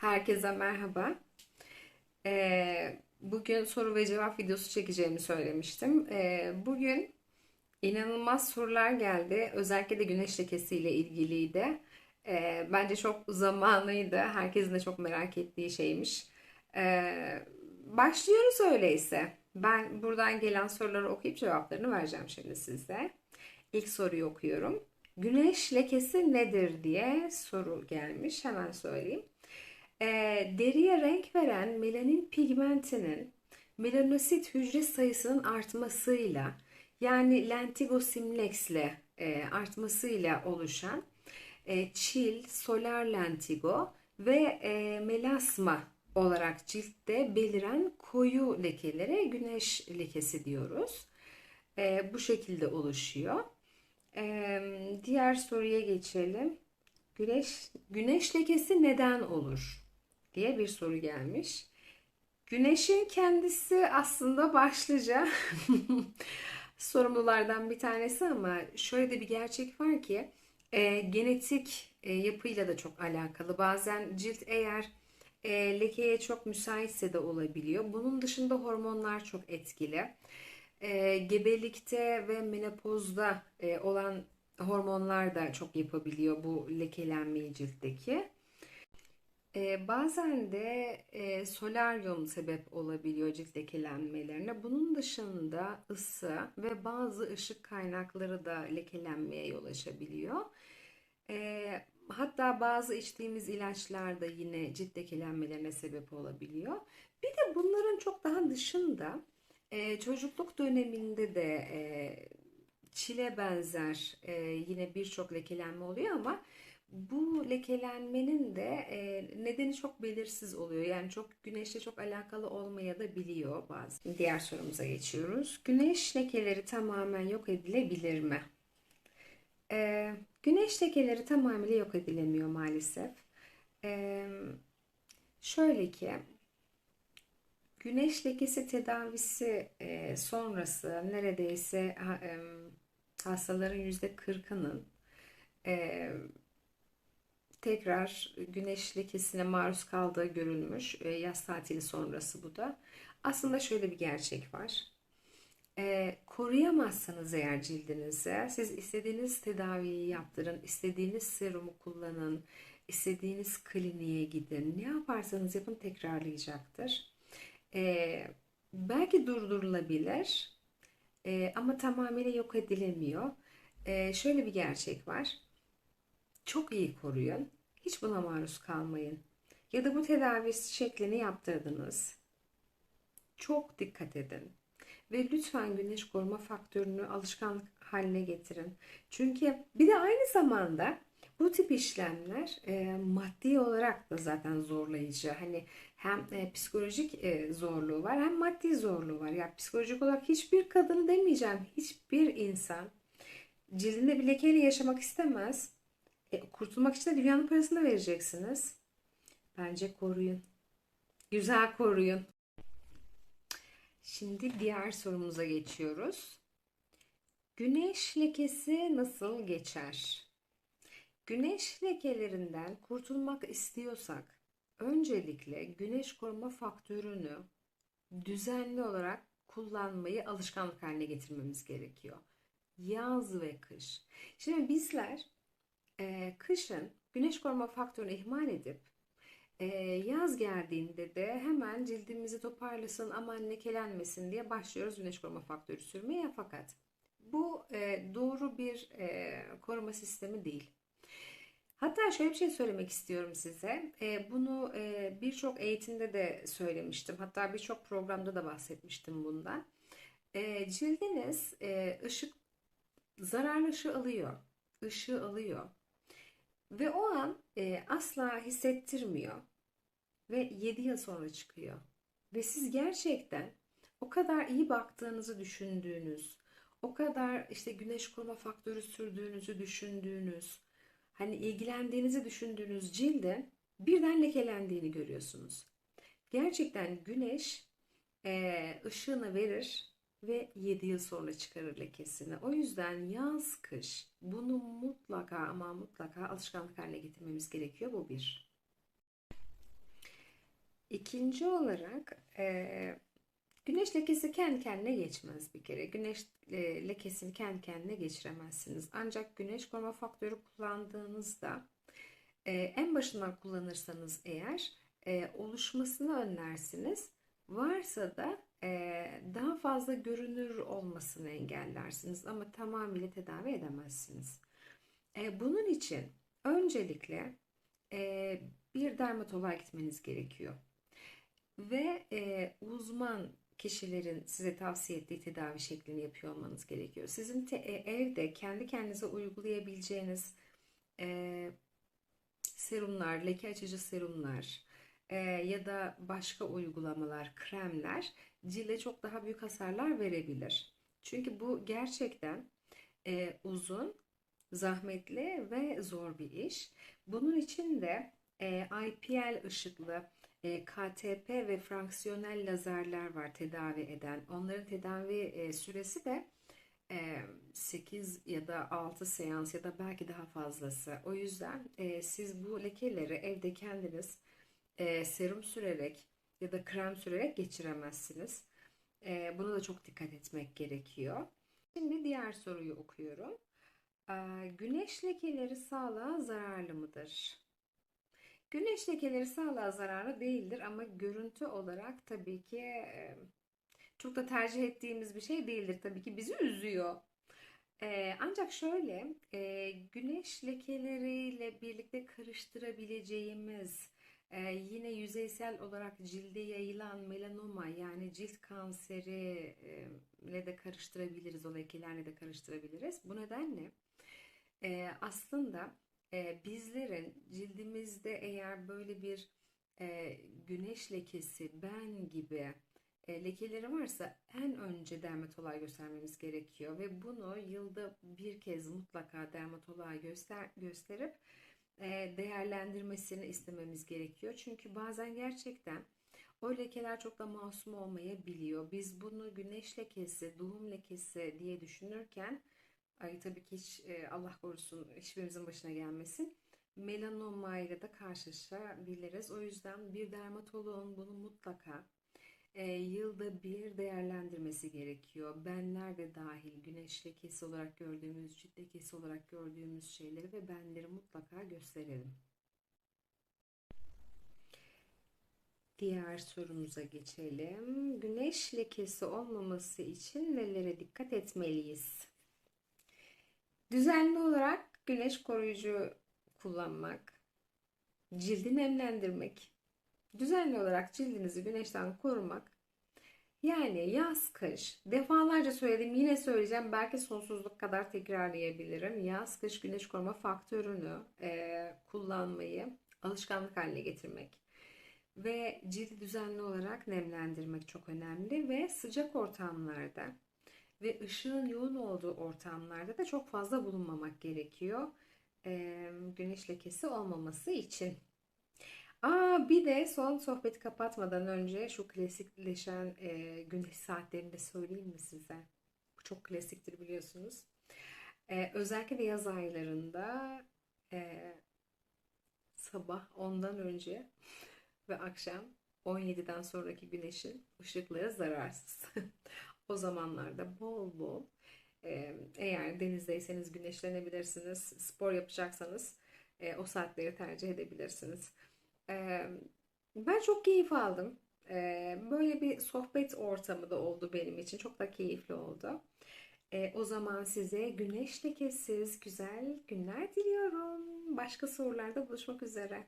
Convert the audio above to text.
Herkese merhaba. Ee, bugün soru ve cevap videosu çekeceğimi söylemiştim. Ee, bugün inanılmaz sorular geldi. Özellikle de güneş lekesiyle ilgiliydi. Ee, bence çok zamanlıydı. Herkesin de çok merak ettiği şeymiş. Başlıyoruz öyleyse. Ben buradan gelen soruları okuyup cevaplarını vereceğim şimdi size. İlk soruyu okuyorum. Güneş lekesi nedir diye soru gelmiş. Hemen söyleyeyim. E, deriye renk veren melanin pigmentinin melanosit hücre sayısının artmasıyla yani lentigo simlexle e, artmasıyla oluşan e, çil, solar lentigo ve e, melasma olarak ciltte beliren koyu lekelere güneş lekesi diyoruz. E, bu şekilde oluşuyor. E, diğer soruya geçelim. Güneş, güneş lekesi neden olur? Diye bir soru gelmiş. Güneşin kendisi aslında başlıca sorumlulardan bir tanesi ama şöyle de bir gerçek var ki e, genetik e, yapıyla da çok alakalı. Bazen cilt eğer e, lekeye çok müsaitse de olabiliyor. Bunun dışında hormonlar çok etkili. E, gebelikte ve menopozda e, olan hormonlar da çok yapabiliyor bu lekelenmeyi ciltteki. Ee, bazen de e, solaryum sebep olabiliyor cilt lekelenmelerine. Bunun dışında ısı ve bazı ışık kaynakları da lekelenmeye yol açabiliyor. Ee, hatta bazı içtiğimiz ilaçlar da yine cilt lekelenmelerine sebep olabiliyor. Bir de bunların çok daha dışında e, çocukluk döneminde de e, çile benzer e, yine birçok lekelenme oluyor ama bu lekelenmenin de e, nedeni çok belirsiz oluyor. Yani çok güneşle çok alakalı olmaya da biliyor bazı. Diğer sorumuza geçiyoruz. Güneş lekeleri tamamen yok edilebilir mi? E, güneş lekeleri tamamıyla yok edilemiyor maalesef. E, şöyle ki güneş lekesi tedavisi e, sonrası neredeyse e, hastaların yüzde kırkının e, tekrar güneş lekesine maruz kaldığı görülmüş. E, yaz tatili sonrası bu da. Aslında şöyle bir gerçek var. E, koruyamazsanız eğer cildinizi, siz istediğiniz tedaviyi yaptırın, istediğiniz serumu kullanın, istediğiniz kliniğe gidin. Ne yaparsanız yapın tekrarlayacaktır. E, belki durdurulabilir e, ama tamamıyla yok edilemiyor. E, şöyle bir gerçek var çok iyi koruyun. Hiç buna maruz kalmayın. Ya da bu tedavi şeklini yaptırdınız. Çok dikkat edin. Ve lütfen güneş koruma faktörünü alışkanlık haline getirin. Çünkü bir de aynı zamanda bu tip işlemler e, maddi olarak da zaten zorlayıcı. Hani hem e, psikolojik e, zorluğu var hem maddi zorluğu var. Ya psikolojik olarak hiçbir kadın demeyeceğim, hiçbir insan cildinde bir lekeyle yaşamak istemez. E, kurtulmak için de dünyanın parasını vereceksiniz. Bence koruyun. Güzel koruyun. Şimdi diğer sorumuza geçiyoruz. Güneş lekesi nasıl geçer? Güneş lekelerinden kurtulmak istiyorsak öncelikle güneş koruma faktörünü düzenli olarak kullanmayı alışkanlık haline getirmemiz gerekiyor. Yaz ve kış. Şimdi bizler e, kışın güneş koruma faktörünü ihmal edip e, yaz geldiğinde de hemen cildimizi toparlasın aman lekelenmesin diye başlıyoruz güneş koruma faktörü sürmeye fakat bu e, doğru bir e, koruma sistemi değil. Hatta şöyle bir şey söylemek istiyorum size. E, bunu e, birçok eğitimde de söylemiştim. Hatta birçok programda da bahsetmiştim bundan. E, cildiniz e, ışık zararlı ışığı alıyor. Işığı alıyor. Ve o an e, asla hissettirmiyor. Ve 7 yıl sonra çıkıyor. Ve siz gerçekten o kadar iyi baktığınızı düşündüğünüz, o kadar işte güneş koruma faktörü sürdüğünüzü düşündüğünüz, hani ilgilendiğinizi düşündüğünüz cilde birden lekelendiğini görüyorsunuz. Gerçekten güneş e, ışığını verir ve 7 yıl sonra çıkarır lekesini. O yüzden yaz kış bunu mutlaka ama mutlaka alışkanlık haline getirmemiz gerekiyor. Bu bir. İkinci olarak e, güneş lekesi kendi kendine geçmez bir kere. Güneş e, lekesini kendi kendine geçiremezsiniz. Ancak güneş koruma faktörü kullandığınızda e, en başından kullanırsanız eğer e, oluşmasını önlersiniz. Varsa da daha fazla görünür olmasını engellersiniz ama tamamıyla tedavi edemezsiniz. Bunun için öncelikle bir dermatoloğa gitmeniz gerekiyor ve uzman kişilerin size tavsiye ettiği tedavi şeklini yapıyor olmanız gerekiyor. Sizin te- e, evde kendi kendinize uygulayabileceğiniz serumlar, leke açıcı serumlar e, ya da başka uygulamalar, kremler cilde çok daha büyük hasarlar verebilir. Çünkü bu gerçekten e, uzun, zahmetli ve zor bir iş. Bunun için de e, IPL ışıklı KTP ve fraksiyonel lazerler var tedavi eden. Onların tedavi süresi de e, 8 ya da 6 seans ya da belki daha fazlası. O yüzden siz bu lekeleri evde kendiniz e, serum sürerek ya da krem sürerek geçiremezsiniz. E, buna da çok dikkat etmek gerekiyor. Şimdi diğer soruyu okuyorum. E, güneş lekeleri sağlığa zararlı mıdır? Güneş lekeleri sağlığa zararlı değildir ama görüntü olarak tabii ki e, çok da tercih ettiğimiz bir şey değildir. Tabii ki bizi üzüyor. E, ancak şöyle e, güneş lekeleriyle birlikte karıştırabileceğimiz e, yine yüzeysel olarak cilde yayılan melanoma yani cilt kanseri e, ile de karıştırabiliriz. O lekelerle de karıştırabiliriz. Bu nedenle e, aslında e, bizlerin cildimizde eğer böyle bir e, güneş lekesi, ben gibi e, lekeleri varsa en önce dermatoloğa göstermemiz gerekiyor ve bunu yılda bir kez mutlaka dermatoloğa göster gösterip e, değerlendirmesini istememiz gerekiyor. Çünkü bazen gerçekten o lekeler çok da masum olmayabiliyor. Biz bunu güneş lekesi, doğum lekesi diye düşünürken Ay tabii ki hiç e, Allah korusun hiçbirimizin başına gelmesin. Melanoma ile de karşılaşabiliriz. O yüzden bir dermatoloğun bunu mutlaka e, yılda bir değerlendirmesi gerekiyor. Benler de dahil güneş lekesi olarak gördüğümüz, cilt lekesi olarak gördüğümüz şeyleri ve benleri mutlaka gösterelim. Diğer sorumuza geçelim. Güneş lekesi olmaması için nelere dikkat etmeliyiz? Düzenli olarak güneş koruyucu kullanmak, cildi nemlendirmek, düzenli olarak cildinizi güneşten korumak. Yani yaz kış defalarca söyledim yine söyleyeceğim belki sonsuzluk kadar tekrarlayabilirim. Yaz kış güneş koruma faktörünü e, kullanmayı alışkanlık haline getirmek ve cildi düzenli olarak nemlendirmek çok önemli ve sıcak ortamlarda ve ışığın yoğun olduğu ortamlarda da çok fazla bulunmamak gerekiyor. E, güneş lekesi olmaması için. Aa, bir de son sohbeti kapatmadan önce şu klasikleşen e, güneş saatlerini de söyleyeyim mi size? Bu çok klasiktir biliyorsunuz. E, özellikle de yaz aylarında e, sabah ondan önce ve akşam 17'den sonraki güneşin ışıkları zararsız. O zamanlarda bol bol e, eğer denizdeyseniz güneşlenebilirsiniz. Spor yapacaksanız e, o saatleri tercih edebilirsiniz. Ben çok keyif aldım. Böyle bir sohbet ortamı da oldu benim için. Çok da keyifli oldu. O zaman size güneş lekesiz güzel günler diliyorum. Başka sorularda buluşmak üzere.